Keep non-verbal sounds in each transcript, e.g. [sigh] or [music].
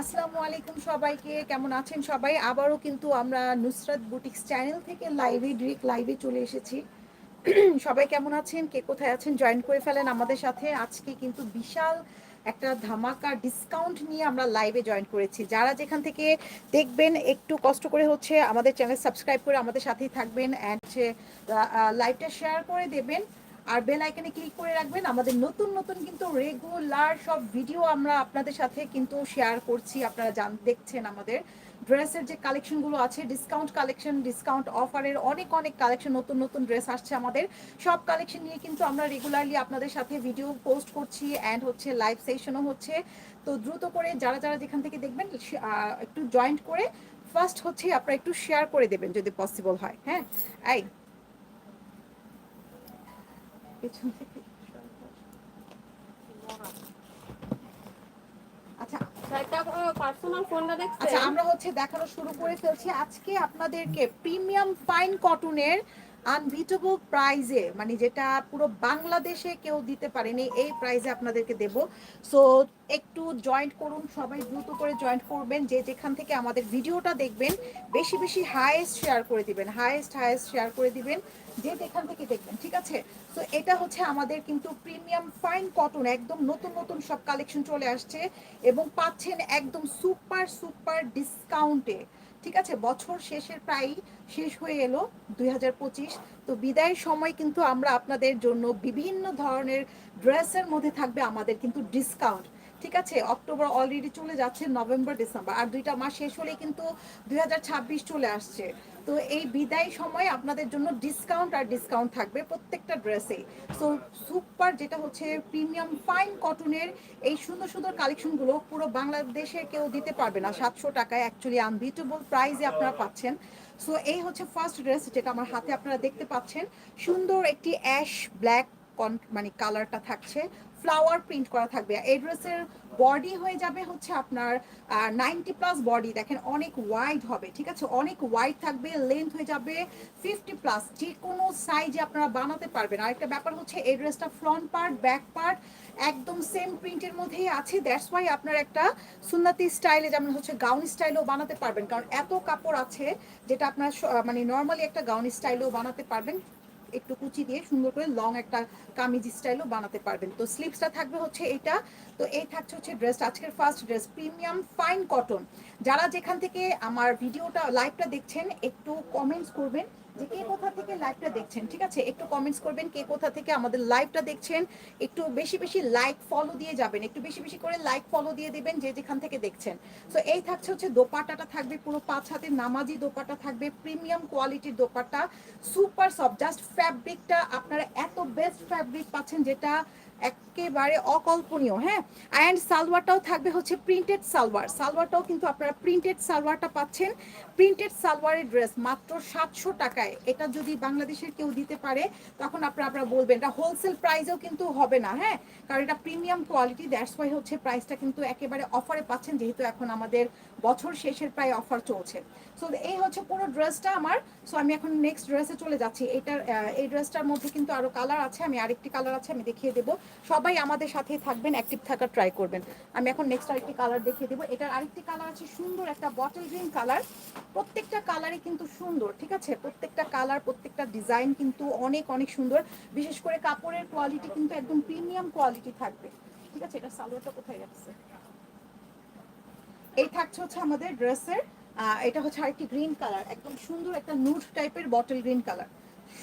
আসসালামু আলাইকুম সবাইকে, কেমন আছেন সবাই? আবারও কিন্তু আমরা নুসরাত বুটিক্স চ্যানেল থেকে লাইভে, ডিরেক্ট লাইভে চলে এসেছি। সবাই কেমন আছেন? কে কোথায় আছেন? জয়েন করে ফেলেন আমাদের সাথে। আজকে কিন্তু বিশাল একটা ধামাকা ডিসকাউন্ট নিয়ে আমরা লাইভে জয়েন করেছি। যারা যেখান থেকে দেখবেন একটু কষ্ট করে হচ্ছে আমাদের চ্যানেল সাবস্ক্রাইব করে আমাদের সাথেই থাকবেন অ্যান্ড লাইভটা শেয়ার করে দেবেন। আর বেল আইকনে ক্লিক করে রাখবেন। আমাদের নতুন নতুন কিন্তু রেগুলার সব ভিডিও আমরা আপনাদের সাথে কিন্তু শেয়ার করছি। আপনারা জান, দেখছেন আমাদের ড্রেসের যে কালেকশনগুলো আছে ডিসকাউন্ট কালেকশন ডিসকাউন্ট অফারের অনেক অনেক কালেকশন নতুন নতুন ড্রেস আসছে আমাদের। সব কালেকশন নিয়ে কিন্তু আমরা রেগুলারলি আপনাদের সাথে ভিডিও পোস্ট করছি অ্যান্ড হচ্ছে লাইভ সেশনও হচ্ছে। তো দ্রুত করে যারা যারা যেখান থেকে দেখবেন একটু জয়েন্ট করে ফার্স্ট হচ্ছে আপনারা একটু শেয়ার করে দেবেন যদি পসিবল হয়। হ্যাঁ? এই পেছন থেকে আচ্ছা আচ্ছা আমরা হচ্ছে দেখানো শুরু করে ফেলছি। আজকে আপনাদেরকে প্রিমিয়াম ফাইন কটনের আনবিটেবল প্রাইজে মানে যেটা পুরো বাংলাদেশে কেউ দিতে পারেনি, এই প্রাইজে আপনাদেরকে দেব। সো একটু জয়েন্ট করুন, সবাই দ্রুত করে জয়েন্ট করবেন, যে যেখান থেকে আমাদের ভিডিওটা দেখবেন, বেশি বেশি হায়েস্ট শেয়ার করে দিবেন হায়েস্ট হায়েস্ট শেয়ার করে দিবেন, যে যেখান থেকে দেখবেন, ঠিক আছে? তো এটা হচ্ছে আমাদের কিন্তু প্রিমিয়াম ফাইন কটন একদম নতুন নতুন সব কালেকশন চলে আসছে এবং পাচ্ছেন একদম সুপার সুপার ডিসকাউন্টে ঠিক আছে? বছর শেষের প্রায় শেষ হয়ে এলো দুই হাজার পঁচিশ। তো বিদায়ের সময় কিন্তু আমরা আপনাদের জন্য বিভিন্ন ধরনের ড্রেসের মধ্যে থাকবে আমাদের কিন্তু ডিসকাউন্ট ঠিক আছে, অক্টোবর অলরেডি চলে যাচ্ছে, নভেম্বর, ডিসেম্বর। আর দুইটা মাস শেষ হলে কিন্তু দুই হাজার ছাব্বিশ চলে আসছে। তো এই বিদায় সময় আপনাদের জন্য ডিসকাউন্ট আর ডিসকাউন্ট থাকবে প্রত্যেকটা ড্রেসে সো সুপার যেটা হচ্ছে প্রিমিয়াম ফাইন কটনের এই সুন্দর সুন্দর কালেকশনগুলো পুরো বাংলাদেশে কেউ দিতে পারবে না। সাতশো টাকায় অ্যাকচুয়ালি আনবিটেবল প্রাইজে আপনারা পাচ্ছেন। সো এই হচ্ছে ফার্স্ট ড্রেস যেটা আমার হাতে আপনারা দেখতে পাচ্ছেন। সুন্দর একটি অ্যাশ ব্ল্যাক মানে কালারটা থাকছে। ফ্লাওয়ার প্রিন্ট করা থাকবে। এই ড্রেসের বডি হয়ে যাবে হচ্ছে আপনার নাইনটি প্লাস বডি দেখেন, অনেক ওয়াইড হবে, ঠিক আছে? অনেক ওয়াইড থাকবে লেন্থ হয়ে যাবে ফিফটি প্লাস যে কোনো সাইজে আপনারা বানাতে পারবেন। আরেকটা ব্যাপার হচ্ছে এই ড্রেসটা ফ্রন্ট পার্ট ব্যাক পার্ট একদম সেম প্রিন্টের মধ্যেই আছে। দ্যাটস ওয়াই আপনার একটা সুন্নাতি স্টাইলে যেমন হচ্ছে গাউন স্টাইলেও বানাতে পারবেন। কারণ এত কাপড় আছে, যেটা আপনার মানে নর্মালি একটা গাউন স্টাইলেও বানাতে পারবেন। একটু কুচি দিয়ে সুন্দর করে লং একটা কামিজ স্টাইলও বানাতে পারবেন। তো স্লিভসটা থাকবে হচ্ছে এটা তো এই থাকছে হচ্ছে ড্রেস আজকের first dress premium fine cotton যারা যেখান থেকে আমার ভিডিওটা লাইভটা দেখছেন, একটু কমেন্টস করবেন যে কে কোথা থেকে লাইভটা দেখছেন, ঠিক আছে? একটু কমেন্টস করবেন কে কোথা থেকে আমাদের লাইভটা দেখছেন। একটু বেশি বেশি লাইক ফলো দিয়ে যাবেন, একটু বেশি বেশি করে লাইক ফলো দিয়ে দিবেন যে যেখান থেকে দেখছেন। তো এই থাকছে হচ্ছে দোপাটাটা থাকবে, পুরো পাঁচ হাতের নামাজি দোপাটা থাকবে প্রিমিয়াম কোয়ালিটির দোপাটা সুপার সফট জাস্ট ফ্যাব্রিকটা আপনারা এত বেস্ট ফ্যাব্রিক পাচ্ছেন যেটা একেবারে অকল্পনীয় হ্যাঁ? অ্যান্ড সালোয়ারটাও থাকবে হচ্ছে প্রিন্টেড সালোয়ার। সালোয়ারটাও কিন্তু আপনারা প্রিন্টেড সালোয়ারটা পাচ্ছেন। প্রিন্টেড সালোয়ারের ড্রেস মাত্র সাতশো টাকায়। এটা যদি বাংলাদেশের কেউ দিতে পারে, তখন আপনারা আপনারা বলবেন, এটা হোলসেল প্রাইসেও কিন্তু হবে না হ্যাঁ? কারণ এটা প্রিমিয়াম কোয়ালিটি দ্যাটস ওয়াই হচ্ছে প্রাইসটা কিন্তু একেবারে অফারে পাচ্ছেন, যেহেতু এখন আমাদের বছর শেষের প্রায় অফার চলছে। সো এই হচ্ছে পুরো ড্রেসটা আমার। সো আমি এখন নেক্সট ড্রেসে চলে যাচ্ছি। এটার এই ড্রেসটার মধ্যে কিন্তু আরও কালার আছে। আমি আরেকটি কালার আছে, আমি দেখিয়ে দেবো। সবাই আমাদের সাথেই থাকবেন অ্যাক্টিভ থাকার ট্রাই করবেন। আমি এখন নেক্সট আরেকটি কালার দেখিয়ে দেবো। এটার আরেকটি কালার আছে সুন্দর একটা বটল গ্রিন কালার প্রত্যেকটা কালারই কিন্তু সুন্দর, ঠিক আছে? প্রত্যেকটা কালার প্রত্যেকটা ডিজাইন কিন্তু অনেক অনেক সুন্দর। বিশেষ করে কাপড়ের কোয়ালিটি কিন্তু একদম প্রিমিয়াম কোয়ালিটি থাকবে। ঠিক আছে? এটা সালোয়ারটা কোথায় যাচ্ছে? এই থাকছে হচ্ছে আমাদের ড্রেসের এটা হচ্ছে আরেকটি গ্রিন কালার একদম সুন্দর একটা নুট টাইপের বটল গ্রিন কালার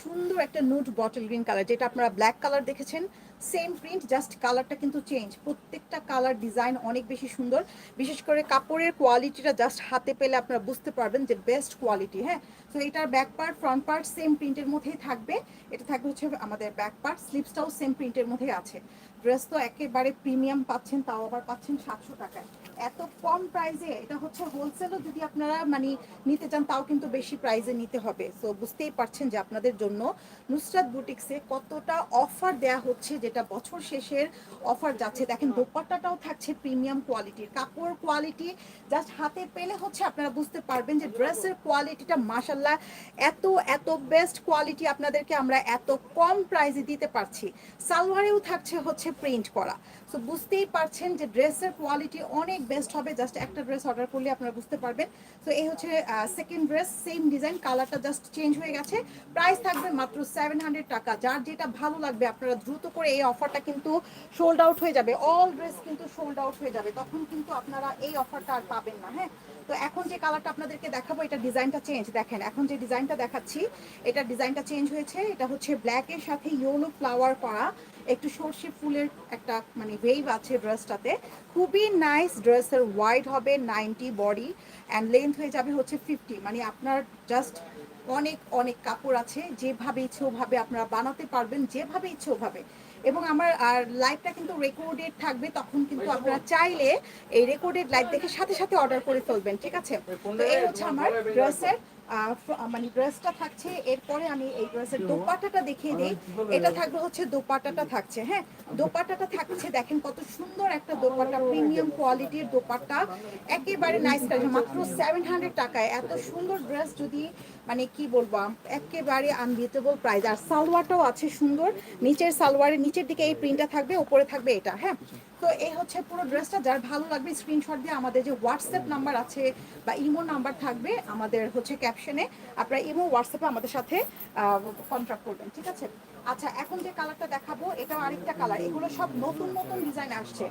সুন্দর একটা নুট বটল গ্রিন কালার যেটা আপনারা ব্ল্যাক কালার দেখেছেন সেম প্রিন্ট জাস্ট কালারটা কিন্তু চেঞ্জ প্রত্যেকটা কালার ডিজাইন অনেক বেশি সুন্দর। বিশেষ করে কাপড়ের কোয়ালিটিটা জাস্ট হাতে পেলে আপনারা বুঝতে পারবেন যে বেস্ট কোয়ালিটি হ্যাঁ? তো এটার back part front part same প্রিন্টের মধ্যেই থাকবে। এটা থাকবে হচ্ছে আমাদের ব্যাক পার্ট স্লিপসটাও সেম প্রিন্টের মধ্যেই আছে। ড্রেস তো একেবারে প্রিমিয়াম পাচ্ছেন, তাও আবার পাচ্ছেন সাতশো টাকায়। এত কম প্রাইসে এটা হচ্ছে হোলসেলও যদি আপনারা মানে নিতে চান, তাও কিন্তু বেশি প্রাইসে নিতে হবে। সো বুঝতেই পারছেন যে আপনাদের জন্য নুসরাত বুটিক্সে কতটা অফার দেয়া হচ্ছে, যেটা বছর শেষের অফার যাচ্ছে। দেখেন, দোপাট্টাটাও থাকছে প্রিমিয়াম কোয়ালিটির কাপড় কোয়ালিটি জাস্ট হাতে পেলে হচ্ছে আপনারা বুঝতে পারবেন যে ড্রেসের কোয়ালিটিটা মাসাল্লাহ এত এত বেস্ট কোয়ালিটি আপনাদেরকে আমরা এত কম প্রাইসে দিতে পারছি। সালোয়ারেও থাকছে হচ্ছে প্রিন্ট করা। সো বুঝতেই পারছেন যে ড্রেসের কোয়ালিটি অনেক বেস্ট হবে। জাস্ট একটা ড্রেস অর্ডার করলে আপনারা বুঝতে পারবেন। তো এই হচ্ছে সেকেন্ড ড্রেস সেম ডিজাইন কালারটা জাস্ট চেঞ্জ হয়ে গেছে। প্রাইস থাকবে মাত্র সেভেন হান্ড্রেড টাকা। যার যেটা ভালো লাগবে, আপনারা দ্রুত করে এই অফারটা কিন্তু সোল্ড আউট হয়ে যাবে। অল ড্রেস কিন্তু সোল্ড আউট হয়ে যাবে। তখন কিন্তু আপনারা এই অফারটা আর পাবেন না হ্যাঁ? তো এখন যে কালারটা আপনাদেরকে দেখাবো, এটা ডিজাইনটা চেঞ্জ দেখেন, এখন যে ডিজাইনটা দেখাচ্ছি, এটা ডিজাইনটা চেঞ্জ হয়েছে। এটা হচ্ছে ব্ল্যাকের সাথে ইয়েলো ফ্লাওয়ার করা। একটু সর্ষে ফুলের একটা মানে ওয়েভ আছে ড্রেসটাতে খুবই নাইস ড্রেসের ওয়াইড হবে নাইনটি বডি অ্যান্ড লেন্থ হয়ে যাবে হচ্ছে ফিফটি মানে আপনার জাস্ট অনেক অনেক কাপড় আছে। যেভাবে ইচ্ছে ওভাবে আপনারা বানাতে পারবেন, যেভাবে ইচ্ছে ওভাবে। এবং আমার আর লাইভটা কিন্তু রেকর্ডেড থাকবে তখন কিন্তু আপনারা চাইলে এই রেকর্ডেড লাইভ দেখে সাথে সাথে অর্ডার করে ফেলবেন ঠিক আছে? তো এই হচ্ছে আমার ড্রেসের মানে ড্রেসটা থাকছে। এরপরে আমি এই ড্রেসের দোপাট্টাটা দেখিয়ে দিই। এটা থাকবে হচ্ছে দোপাটাটা থাকছে হ্যাঁ? দোপাটাটা থাকছে দেখেন কত সুন্দর একটা দোপাটা প্রিমিয়াম কোয়ালিটির দোপাটা একেবারে নাইস কালেকশন মাত্র সেভেন হান্ড্রেড টাকায়। এত সুন্দর ড্রেস যদি মানে কি বলব একেবারে আনবিটেবল প্রাইস আর সালোয়ারটাও আছে সুন্দর। নিচের সালোয়ারের নিচের দিকে এই প্রিন্টটা থাকবে, উপরে থাকবে এটা হ্যাঁ? তো এই হচ্ছে পুরো ড্রেসটা যার ভালো লাগবে স্ক্রিনশট দিয়ে আমাদের যে হোয়াটসঅ্যাপ নাম্বার আছে বা ইমো নাম্বার থাকবে আমাদের হচ্ছে ক্যাপশনে আপনারা ইমো হোয়াটসঅ্যাপে আমাদের সাথে কন্ট্যাক্ট করবেন, ঠিক আছে? আচ্ছা এখন যে কালারটা দেখাবো, এটাও আরেকটা কালার এগুলো সব নতুন নতুন ডিজাইন আসছে।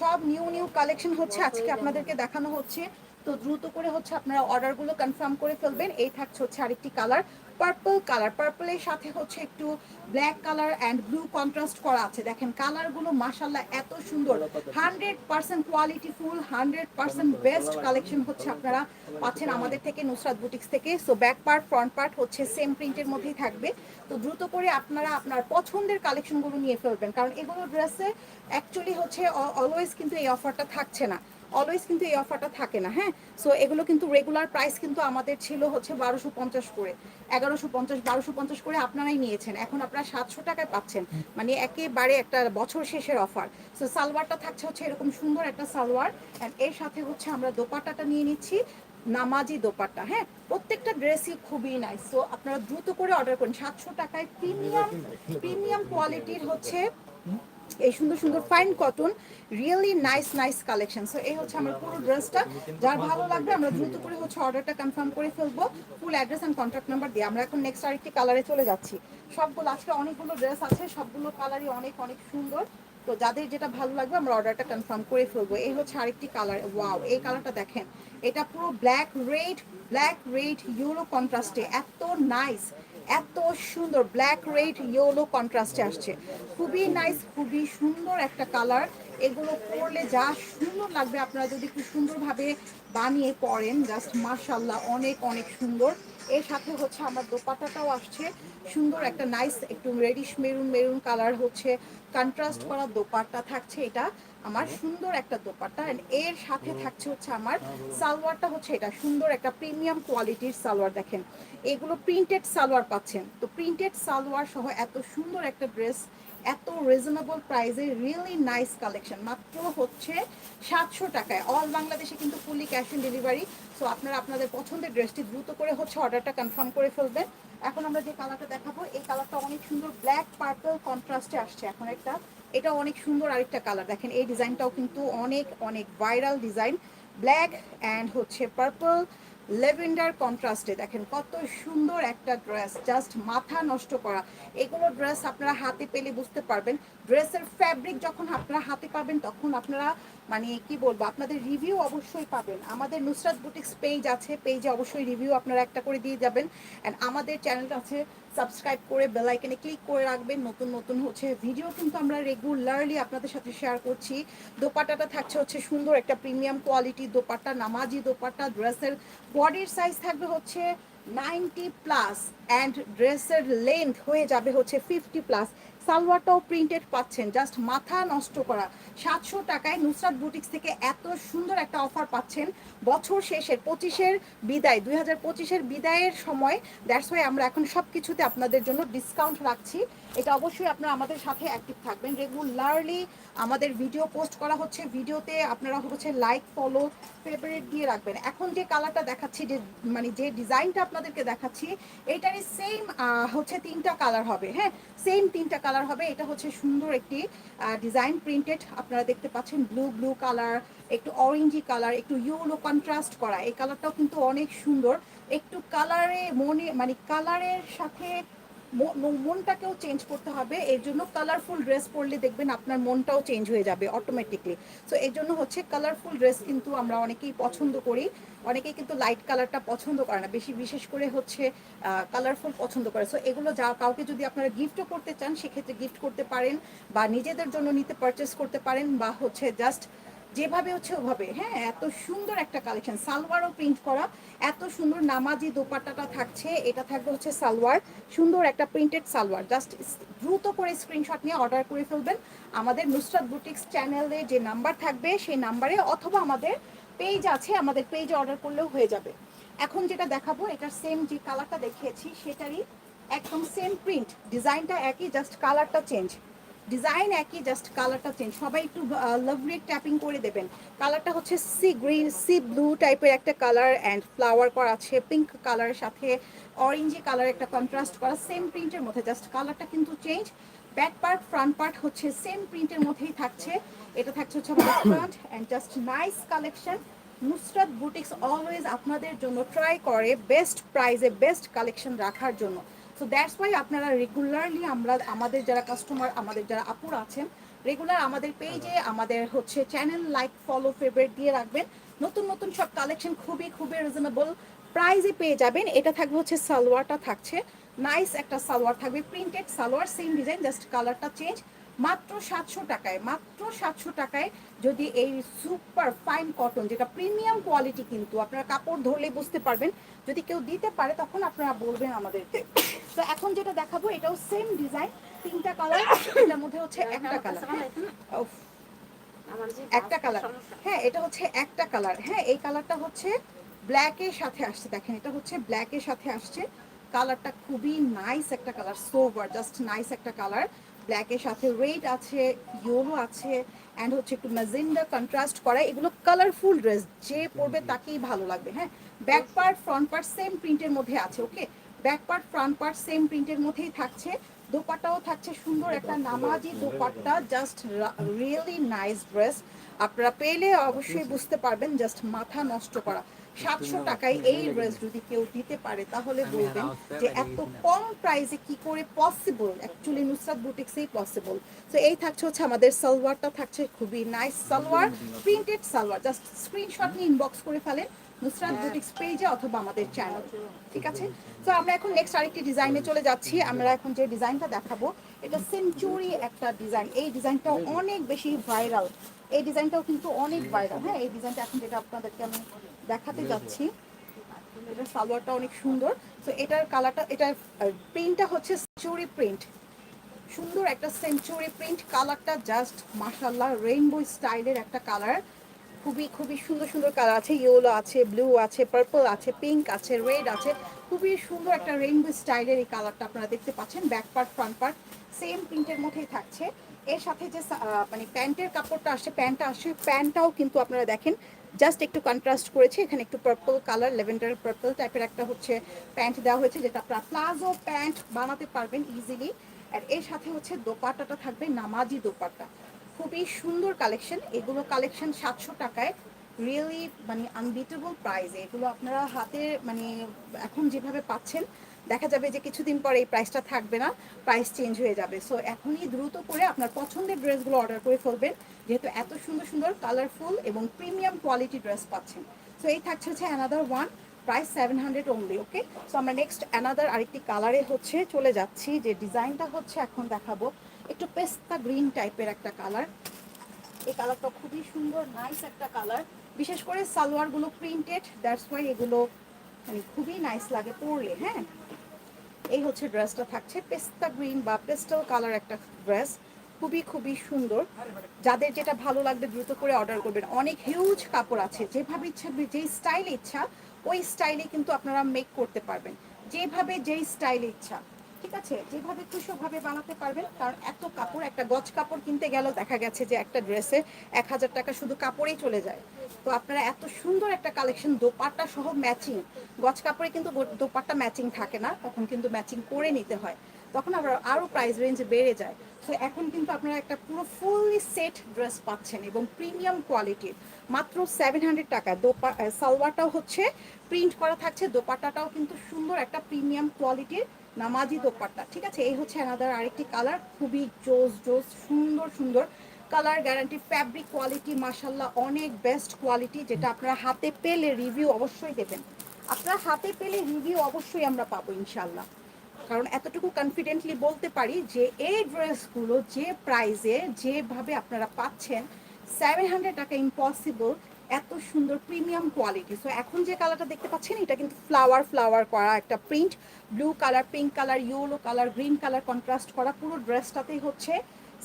সব নিউ নিউ কালেকশন হচ্ছে। আজকে আপনাদেরকে দেখানো হচ্ছে তো দ্রুত করে হচ্ছে আপনারা অর্ডারগুলো কনফার্ম করে ফেলবেন। এই থাকছে হচ্ছে আরেকটি কালার, পার্পল কালার। পার্পলের সাথে হচ্ছে একটু black colour and blue contrast করা আছে। দেখেন কালারগুলো মাসাল্লাহ এত সুন্দর। Hundred percent quality full hundred percent best collection হচ্ছে আপনারা পাচ্ছেন আমাদের থেকে, নুসরাত বুটিক্স থেকে। So back part front part হচ্ছে সেম প্রিন্টের মধ্যেই থাকবে। তো দ্রুত করে আপনারা আপনার পছন্দের কালেকশনগুলো নিয়ে ফেলবেন। কারণ এগুলো ড্রেসে অ্যাকচুয়ালি হচ্ছে অলওয়েজ কিন্তু এই অফারটা থাকছে না। অলওয়েজ কিন্তু এই অফারটা থাকে না হ্যাঁ? সো এগুলো কিন্তু রেগুলার প্রাইস কিন্তু আমাদের ছিল হচ্ছে বারোশো পঞ্চাশ করে। এগারোশো পঞ্চাশ, বারোশো পঞ্চাশ করে আপনারাই নিয়েছেন। এখন আপনারা সাতশো টাকায় পাচ্ছেন। মানে একেবারে একটা বছর শেষের অফার সো সালোয়ারটা থাকছে হচ্ছে এরকম সুন্দর একটা সালোয়ার। অ্যান্ড এর সাথে হচ্ছে আমরা দোপাট্টাটা নিয়ে নিচ্ছি। নামাজি দোপাট্টা হ্যাঁ? প্রত্যেকটা ড্রেসই খুবই নাইস সো আপনারা দ্রুত করে অর্ডার করুন। সাতশো টাকায় প্রিমিয়াম প্রিমিয়াম কোয়ালিটির হচ্ছে এই সুন্দর সুন্দর fine cotton really nice nice collection so এই হচ্ছে আমার পুরো ড্রেসটা যার ভালো লাগবে, আমরা দ্রুত করে হচ্ছে অর্ডারটা কনফার্ম করে ফেলব। Full address and contact number দিয়ে। আমরা এখন নেক্সট আরেকটি কালারে চলে যাচ্ছি। সবগুলো, আজকে অনেকগুলো ড্রেস আছে। সবগুলো কালারই অনেক অনেক সুন্দর। তো যাদের যেটা ভালো লাগবে, আমরা অর্ডারটা কনফার্ম করে ফেলব। এই হচ্ছে আরেকটি কালার ওয়াও এই কালারটা দেখেন। এটা পুরো ব্ল্যাক রেড ব্ল্যাক রেড ইউরো কন্ট্রাস্টে এত নাইস এত সুন্দর ব্ল্যাক রেড ইয়েলো কন্ট্রাস্টে আসছে। খুবই নাইস খুবই সুন্দর একটা কালার এগুলো পরলে যা সুন্দর লাগবে, আপনারা যদি খুব সুন্দরভাবে বানিয়ে পরেন জাস্ট মার্শাল্লাহ অনেক অনেক সুন্দর। এর সাথে হচ্ছে আমার দোপাট্টাটাও আসছে। সুন্দর একটা নাইস একটু রেডিশ মেরুন মেরুন কালার হচ্ছে। কন্ট্রাস্ট করা দোপাট্টা থাকছে এটা, আমার সুন্দর একটা দোপাট্টা। এর সাথে থাকছে হচ্ছে আমার সালোয়ারটা হচ্ছে এটা, সুন্দর একটা প্রিমিয়াম কোয়ালিটির সালোয়ার দেখেন। এগুলো প্রিন্টেড সালোয়ার পাচ্ছেন। তো প্রিন্টেড সালোয়ার সহ এত সুন্দর একটা ড্রেস এত রিজনেবল প্রাইসে রিয়েলি নাইস কালেকশন মাত্র হচ্ছে সাতশো টাকায়। অল বাংলাদেশে কিন্তু fully cash on delivery so আপনারা আপনাদের পছন্দের ড্রেসটি দ্রুত করে হচ্ছে অর্ডারটা কনফার্ম করে ফেলবেন। এখন আমরা যে কালারটা দেখাবো, এই কালারটা অনেক সুন্দর ব্ল্যাক পার্পল কন্ট্রাস্টে আসছে এখন একটা। এটা অনেক সুন্দর আরেকটা কালার দেখেন, এই ডিজাইনটাও কিন্তু অনেক অনেক ভাইরাল ডিজাইন ব্ল্যাক অ্যান্ড হচ্ছে পার্পল লেভেন্ডার কন্ট্রাস্টে দেখেন কত সুন্দর একটা ড্রেস জাস্ট মাথা নষ্ট করা। এগুলো ড্রেস আপনারা হাতে পেলে বুঝতে পারবেন। ড্রেসের ফ্যাব্রিক যখন আপনারা হাতে পাবেন, তখন আপনারা মানে কি বলব, আপনাদের রিভিউ অবশ্যই পাবেন। আমাদের নুসরাত বুটিক্স পেজ আছে পেজে অবশ্যই রিভিউ আপনারা একটা করে দিয়ে যাবেন। অ্যান্ড আমাদের চ্যানেলটা আছে সাবস্ক্রাইব করে বেল আইকনে ক্লিক করে রাখবেন। নতুন নতুন হচ্ছে ভিডিও কিন্তু আমরা রেগুলারলি আপনাদের সাথে শেয়ার করছি। দোপাট্টাটা থাকছে হচ্ছে সুন্দর একটা প্রিমিয়াম কোয়ালিটি দোপাট্টা, নামাজি দোপাট্টা। ড্রেসের বডির সাইজ থাকবে হচ্ছে নাইনটি প্লাস অ্যান্ড ড্রেসের লেন্থ হয়ে যাবে হচ্ছে ফিফটি প্লাস সালোয়ারটাও প্রিন্টেড পাচ্ছেন জাস্ট মাথা নষ্ট করা। সাতশো টাকায় নুসরাত বুটিক্স থেকে এত সুন্দর একটা অফার পাচ্ছেন। বছর শেষের পঁচিশের বিদায়, দুই হাজার পঁচিশের বিদায়ের সময় দ্যাটস ওয়াই আমরা এখন সব কিছুতে আপনাদের জন্য ডিসকাউন্ট রাখছি। এটা অবশ্যই আপনারা আমাদের সাথে অ্যাক্টিভ থাকবেন। রেগুলারলি আমাদের ভিডিও পোস্ট করা হচ্ছে। ভিডিওতে আপনারা হচ্ছে লাইক ফলো ফেভারিট দিয়ে রাখবেন। এখন যে কালারটা দেখাচ্ছি, যে মানে যে ডিজাইনটা আপনাদেরকে দেখাচ্ছি এইটারই সেম হচ্ছে তিনটা কালার হবে হ্যাঁ? সেম তিনটা কালার কালার হবে। এটা হচ্ছে সুন্দর একটি ডিজাইন প্রিন্টেড আপনারা দেখতে পাচ্ছেন ব্লু ব্লু কালার একটু অরেঞ্জি কালার একটু ইউলো কন্ট্রাস্ট করা। এই কালারটাও কিন্তু অনেক সুন্দর। একটু কালারে মনে মানে কালারের সাথে মনটাকেও চেঞ্জ করতে হবে। এর জন্য কালারফুল ড্রেস পরলে দেখবেন আপনার মনটাও চেঞ্জ হয়ে যাবে অটোমেটিকলি সো এর জন্য হচ্ছে কালারফুল ড্রেস কিন্তু আমরা অনেকেই পছন্দ করি। অনেকেই কিন্তু লাইট কালারটা পছন্দ করে না। বেশি বিশেষ করে হচ্ছে কালারফুল পছন্দ করে। সো এগুলো যা কাউকে যদি আপনারা গিফটও করতে চান, সেক্ষেত্রে গিফট করতে পারেন বা নিজেদের জন্য নিতে পারচেস করতে পারেন বা হচ্ছে জাস্ট যেভাবে হচ্ছে ওভাবে হ্যাঁ এত সুন্দর একটা কালেকশন সালোয়ারও প্রিন্ট করা, এত সুন্দর নামাজি দোপাট্টাটা থাকছে, এটা থাকবে হচ্ছে সালোয়ার, সুন্দর একটা প্রিন্টেড সালোয়ার। জাস্ট দ্রুত করে স্ক্রিনশট নিয়ে অর্ডার করে ফেলবেন। আমাদের নুসরাত বুটিক্স চ্যানেলে যে নাম্বার থাকবে, সেই নাম্বারে অথবা আমাদের পেজ আছে, আমাদের পেজে অর্ডার করলেও হয়ে যাবে। এখন যেটা দেখাবো, এটার সেম যে কালারটা দেখিয়েছি, সেটারই একদম সেম প্রিন্ট ডিজাইনটা একই জাস্ট কালারটা চেঞ্জ ডিজাইন একই জাস্ট কালারটা চেঞ্জ সবাই একটু লাভলি ট্যাপিং করে দেবেন। কালারটা হচ্ছে সি গ্রিন সি ব্লু টাইপের একটা কালার অ্যান্ড ফ্লাওয়ার করা আছে পিঙ্ক কালারের সাথে অরেঞ্জি কালার একটা কন্ট্রাস্ট করা সেম প্রিন্টের মধ্যে জাস্ট কালারটা কিন্তু change back part front part হচ্ছে সেম প্রিন্টের মধ্যেই থাকছে। এটা থাকছে হচ্ছে আমাদের front and just nice collection Nusrat boutiques always আপনাদের জন্য ট্রাই করে বেস্ট প্রাইজে বেস্ট কালেকশন রাখার জন্য। সো দ্যাটস ওয়াই আপনারা রেগুলারলি আমরা, আমাদের যারা কাস্টমার আমাদের যারা আপুর আছেন রেগুলার আমাদের পেজে আমাদের হচ্ছে চ্যানেল লাইক ফলো ফেভারিট দিয়ে রাখবেন। নতুন নতুন সব কালেকশন খুবই খুবই রিজনেবল প্রাইজে পেয়ে যাবেন। এটা থাকবে হচ্ছে সালোয়ারটা থাকছে। নাইস একটা সালোয়ার থাকবে printed salwar same design just কালারটা চেঞ্জ মাত্র সাতশো টাকায় মাত্র সাতশো টাকায় যদি এই সুপার ফাইন কটন যেটা প্রিমিয়াম কোয়ালিটি কিন্তু আপনারা কাপড় ধরলে বুঝতে পারবেন যদি কেউ দিতে পারে তখন আপনারা বলবেন আমাদেরকে। তো এখন যেটা দেখাবো এটাও সেম ডিজাইন তিনটা কালার এটার মধ্যে হচ্ছে একটা কালার আমার একটা কালার হ্যাঁ এটা হচ্ছে একটা কালার হ্যাঁ এই কালারটা হচ্ছে ব্ল্যাকের সাথে আসছে দেখেন এটা হচ্ছে ব্ল্যাকের সাথে আসছে। কালারটা খুবই নাইস একটা কালার সোভার জাস্ট নাইস একটা কালার ব্ল্যাকের সাথে রেড আছে ইয়েলো আছে অ্যান্ড হচ্ছে একটু ম্যাজেন্ডা কন্ট্রাস্ট করা। এগুলো কালারফুল ড্রেস যে পরবে তাকেই ভালো লাগবে হ্যাঁ? Back part front part same প্রিন্টের মধ্যে আছে okay back part front part same প্রিন্টের মধ্যেই থাকছে। দোপাট্টাও থাকছে সুন্দর একটা নামাজি dupatta just really nice dress আপনারা পেলে অবশ্যই বুঝতে পারবেন জাস্ট মাথা নষ্ট করা। সাতশো টাকায় এই ড্রেস যদি কেউ দিতে পারে তাহলে বলবেন যে এত কম প্রাইসে কি করে পসিবল অ্যাকচুয়ালি নুসরাত বুটিক্সেই পসিবল তো এই থাকছে হচ্ছে আমাদের সালোয়ারটা থাকছে খুবই nice salwar printed salwar. Just screenshot নিয়ে ইনবক্স করে ফেলেন নুসরাত বুটিক্স পেজে অথবা আমাদের চ্যানেল ঠিক আছে? তো আমরা এখন নেক্সট আরেকটি ডিজাইনে চলে যাচ্ছি। আমরা এখন যে ডিজাইনটা দেখাবো এটা সেঞ্চুরি একটা ডিজাইন এই ডিজাইনটা অনেক বেশি ভাইরাল এই ডিজাইনটাও কিন্তু অনেক ভাইরাল হ্যাঁ এই ডিজাইনটা এখন যেটা আপনাদেরকে আমি দেখাতে যাচ্ছি। এটা সালোয়ারটা অনেক সুন্দর। তো এটার কালারটা, এটার প্রিন্টটা হচ্ছে সেঞ্চুরি প্রিন্ট সুন্দর একটা সেঞ্চুরি প্রিন্ট কালারটা জাস্ট মাশাল্লাহ রেইনবো স্টাইলের একটা কালার। খুবই খুবই সুন্দর সুন্দর কালার আছে। ইয়েলো আছে ব্লু আছে পার্পল আছে পিঙ্ক আছে রেড আছে। খুবই সুন্দর একটা রেইনবো স্টাইলের এই কালারটা আপনারা দেখতে পাচ্ছেন। Back part front part same প্রিন্টের মধ্যেই থাকছে। এর সাথে যে মানে প্যান্টের কাপড়টা আসছে, প্যান্টটা আসছে প্যান্টটাও কিন্তু আপনারা দেখেন। জাস্ট একটু কন্ট্রাস্ট করেছে, এখানে একটু পার্পল কালার লেভেন্ডার পার্পল টাইপের একটা হচ্ছে প্যান্ট দেওয়া হয়েছে, যেটা আপনারা প্লাজো প্যান্ট বানাতে পারবেন ইজিলি আর এর সাথে হচ্ছে দোপাট্টাটা থাকবে, নামাজি দোপাট্টা। খুবই সুন্দর কালেকশন এগুলো কালেকশন সাতশো টাকায় রিয়েলি মানে আনবিটেবল প্রাইসে এগুলো আপনারা হাতে মানে এখন যেভাবে পাচ্ছেন দেখা যাবে যে কিছুদিন পরে এই প্রাইসটা থাকবে না প্রাইস চেঞ্জ হয়ে যাবে। সো এখনই দ্রুত করে আপনার পছন্দের ড্রেসগুলো অর্ডার করে ফেলবেন, যেহেতু এত সুন্দর সুন্দর কালারফুল এবং প্রিমিয়াম কোয়ালিটি ড্রেস পাচ্ছেন। সো এই থাকছে হচ্ছে another one price seven hundred only okay so আমরা নেক্সট অ্যানাদার আরেকটি কালারে হচ্ছে চলে যাচ্ছি, যে ডিজাইনটা হচ্ছে এখন দেখাবো। একটু পেস্তা গ্রিন টাইপের একটা কালার এই কালারটা খুবই সুন্দর নাইস একটা কালার বিশেষ করে সালোয়ারগুলো প্রিন্টেড দ্যাটস ওয়াই এগুলো মানে খুবই নাইস লাগে পরলে হ্যাঁ? এই হচ্ছে ড্রেসটা থাকছে। পেস্তা গ্রিন বা পেস্টাল কালার একটা ড্রেস। খুবই খুবই সুন্দর। যাদের যেটা ভালো লাগবে দ্রুত করে অর্ডার করবেন। অনেক হিউজ কাপড় আছে। যেভাবে ইচ্ছা, যেই স্টাইল ইচ্ছা, ওই স্টাইলে কিন্তু আপনারা মেক করতে পারবেন। যেভাবে যেই স্টাইল ইচ্ছা। ঠিক আছে? যেভাবে খুশি ভাবে বানাতে পারবেন। কারণ এত কাপড়, একটা গজ কাপড় কিনতে গেলেও দেখা গেছে যে একটা ড্রেসে এক হাজার টাকা শুধু কাপড়েই চলে যায়। তো আপনারা এত সুন্দর একটা কালেকশন, দোপাট্টা সহ ম্যাচিং। গজ কাপড়ে কিন্তু দোপাট্টা ম্যাচিং থাকে না, তখন কিন্তু ম্যাচিং করে নিতে হয়। তখন আবার আরও প্রাইস রেঞ্জ বেড়ে যায়। তো এখন কিন্তু আপনারা একটা পুরো ফুললি সেট ড্রেস পাচ্ছেন এবং প্রিমিয়াম কোয়ালিটির মাত্র সেভেন হান্ড্রেড টাকা। দোপা সালোয়ারটাও হচ্ছে প্রিন্ট করা থাকছে। দোপাট্টাটাও কিন্তু সুন্দর একটা প্রিমিয়াম কোয়ালিটির নামাজি দোপাট্টা। ঠিক আছে? এই হচ্ছে অ্যানাদার আরেকটি কালার খুবই জোস জোস, সুন্দর সুন্দর কালার গ্যারান্টি ফ্যাব্রিক কোয়ালিটি মাসাল্লাহ অনেক বেস্ট কোয়ালিটি যেটা আপনারা হাতে পেলে রিভিউ অবশ্যই দেবেন। আপনারা হাতে পেলে রিভিউ অবশ্যই আমরা পাবো ইনশাল্লাহ কারণ এতটুকু কনফিডেন্টলি বলতে পারি যে, এই ড্রেসগুলো যে প্রাইজে যেভাবে আপনারা পাচ্ছেন সেভেন হান্ড্রেড টাকা ইম্পসিবল এত সুন্দর প্রিমিয়াম কোয়ালিটি সো এখন যে কালারটা দেখতে পাচ্ছেন, এটা কিন্তু ফ্লাওয়ার ফ্লাওয়ার করা একটা print blue colour pink colour yellow colour green colour contrast করা। পুরো ড্রেসটাতেই হচ্ছে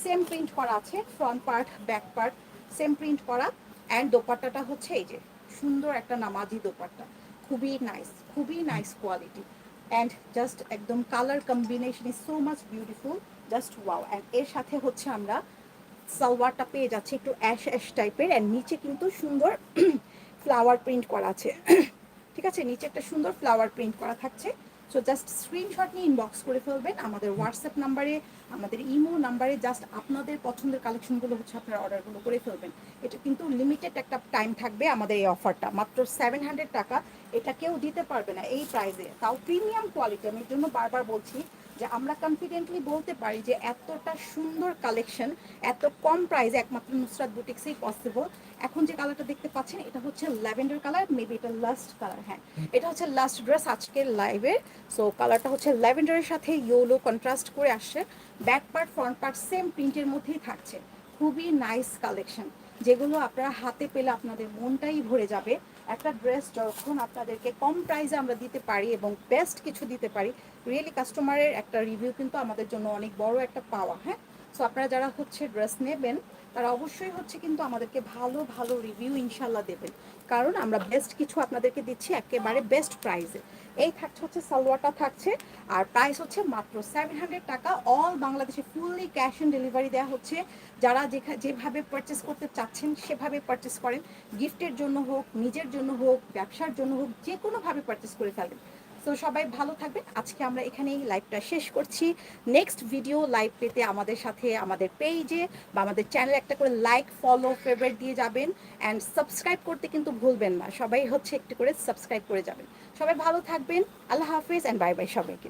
সেম প্রিন্ট করা আছে front part back part same print করা। অ্যান্ড দোপাট্টাটা হচ্ছে এই যে, সুন্দর একটা নামাজি দোপাট্টা। খুবই নাইস খুবই নাইস কোয়ালিটি অ্যান্ড জাস্ট একদম colour combination is so much beautiful just wow and এর সাথে হচ্ছে আমরা সালোয়ারটা পেয়ে যাচ্ছে একটু অ্যাশ অ্যাশ টাইপের অ্যান্ড নিচে কিন্তু সুন্দর [clears throat] ফ্লাওয়ার প্রিন্ট করা আছে। [clears throat] ঠিক আছে? নিচে একটা সুন্দর ফ্লাওয়ার প্রিন্ট করা থাকছে। সো জাস্ট স্ক্রিনশট নিয়ে ইনবক্স করে ফেলবেন। আমাদের হোয়াটসঅ্যাপ নাম্বারে আমাদের ইমো নাম্বারে জাস্ট আপনাদের পছন্দের কালেকশনগুলো হচ্ছে আপনারা অর্ডারগুলো করে ফেলবেন। এটা কিন্তু লিমিটেড একটা টাইম থাকবে আমাদের এই অফারটা মাত্র সেভেন হান্ড্রেড টাকা। এটা কেউ দিতে পারবে না এই প্রাইসে তাও প্রিমিয়াম কোয়ালিটি আমি জন্য বারবার বলছি যে আমরা কনফিডেন্টলি বলতে পারি যে এতটা সুন্দর কালেকশন এত কম প্রাইসে একমাত্র নুসরাত বুটিক্সেই পসিবল এখন যে কালারটা দেখতে পাচ্ছেন, এটা হচ্ছে ল্যাভেন্ডার কালার মেবি এটা লাস্ট কালার হ্যাঁ। এটা হচ্ছে লাস্ট ড্রেস আজকের লাইভে সো কালারটা হচ্ছে ল্যাভেন্ডারের সাথে ইয়েলো কন্ট্রাস্ট করে আসছে। Back part front part same প্রিন্টের মধ্যেই থাকছে। খুবই নাইস কালেকশন যেগুলো আপনারা হাতে পেলে আপনাদের মনটাই ভরে যাবে। একটা ড্রেস যখন আপনাদেরকে কম প্রাইসে আমরা দিতে পারি এবং বেস্ট কিছু দিতে পারি রিয়েলি কাস্টমারের একটা রিভিউ কিন্তু আমাদের জন্য অনেক বড় একটা পাওয়া হ্যাঁ? সো আপনারা যারা হচ্ছে ড্রেস নেবেন, তারা অবশ্যই হচ্ছে কিন্তু আমাদেরকে ভালো ভালো রিভিউ ইনশাল্লাহ দেবেন। কারণ আমরা বেস্ট কিছু আপনাদেরকে দিচ্ছি একেবারে বেস্ট প্রাইসে এই থাকছে হচ্ছে সালোয়ারটা থাকছে, আর প্রাইস হচ্ছে মাত্র সেভেন হান্ড্রেড টাকা। অল বাংলাদেশে ফুললি ক্যাশ অন ডেলিভারি দেওয়া হচ্ছে। যারা যেভাবে পারচেস করতে চাচ্ছেন, সেভাবে পারচেস করেন। গিফটের জন্য হোক, নিজের জন্য হোক, ব্যবসার জন্য হোক যে কোনোভাবে পারচেস করে ফেলেন। তো সবাই ভালো থাকবেন। আজকে আমরা এখানেই লাইভটা শেষ করছি। নেক্সট ভিডিও লাইভ পেতে আমাদের সাথে আমাদের পেজে বা আমাদের চ্যানেলে একটা করে লাইক ফলো ফেভারিট দিয়ে যাবেন। অ্যান্ড সাবস্ক্রাইব করতে কিন্তু ভুলবেন না। সবাই হচ্ছে একটু করে সাবস্ক্রাইব করে যাবেন। সবাই ভালো থাকবেন। আল্লাহ হাফিজ অ্যান্ড বাই বাই সবাইকে।